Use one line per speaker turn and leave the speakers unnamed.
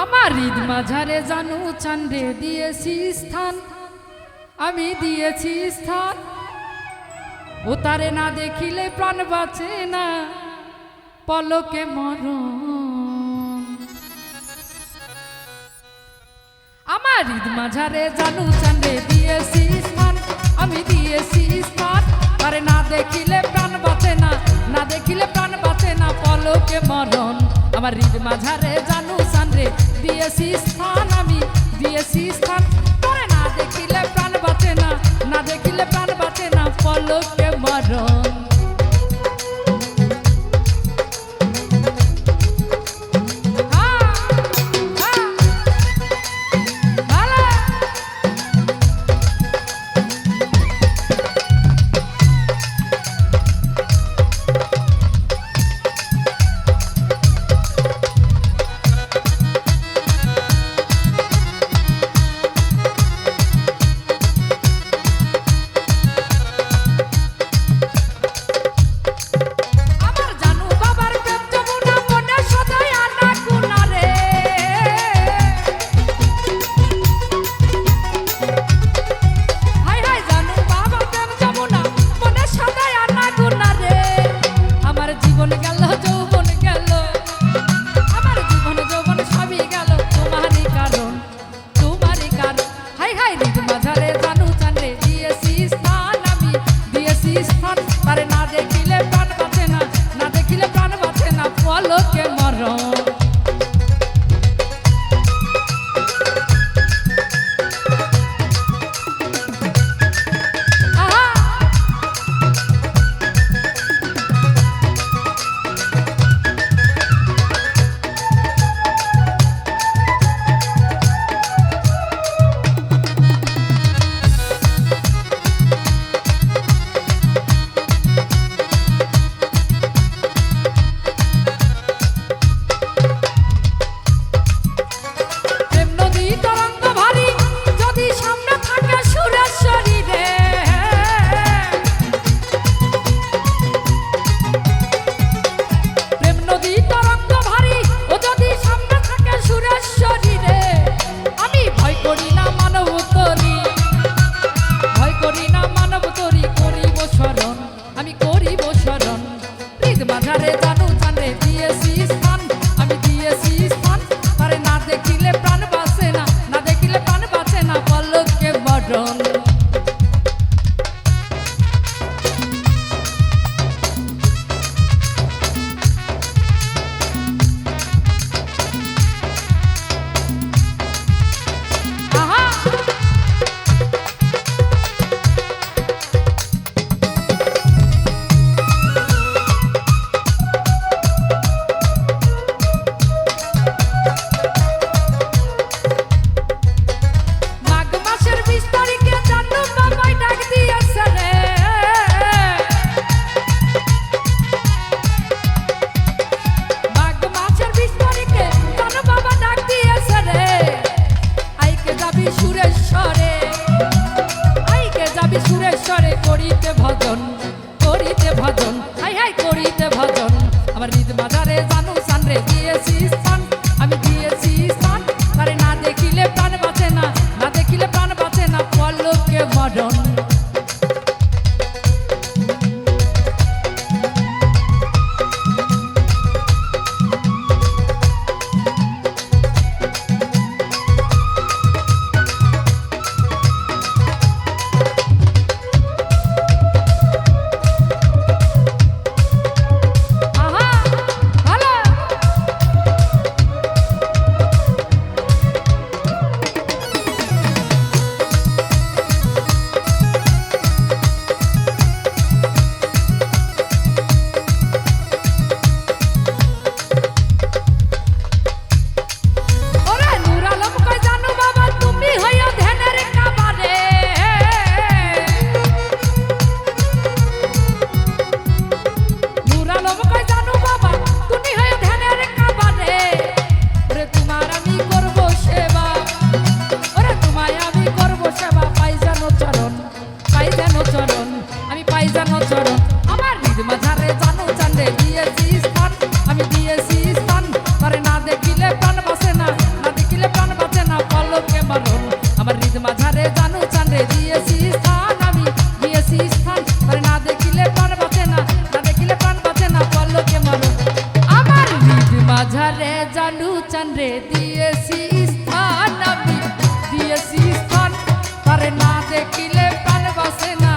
আমার ঈদ মাঝারে জানু চান্ডে দিয়েছি স্থান। আমি দিয়েছি স্থান। ও তারে না দেখিলে প্রাণ বাঁচে না। পলকে মরণ। আমার ঈদ মাঝারে জানু চান্ডে দিয়েছি স্থান। আমি দিয়েছি স্থান। আরে না দেখিলে প্রাণ বাঁচে না। না দেখিলে প্রাণ বাঁচে না। পলকে মরণ। আমার ঈদ মাঝারে জানু দিয়েছি স্থান আমি দিয়েছি স্থান Monica Lato. জানু জানে দিয়েছি স্থান party. Que... মাঝারে জানু চান্দ্রে দিয়েছি স্থান আমি দিয়েছি স্থান। তারে না দেখিলে প্রাণ বাসে না।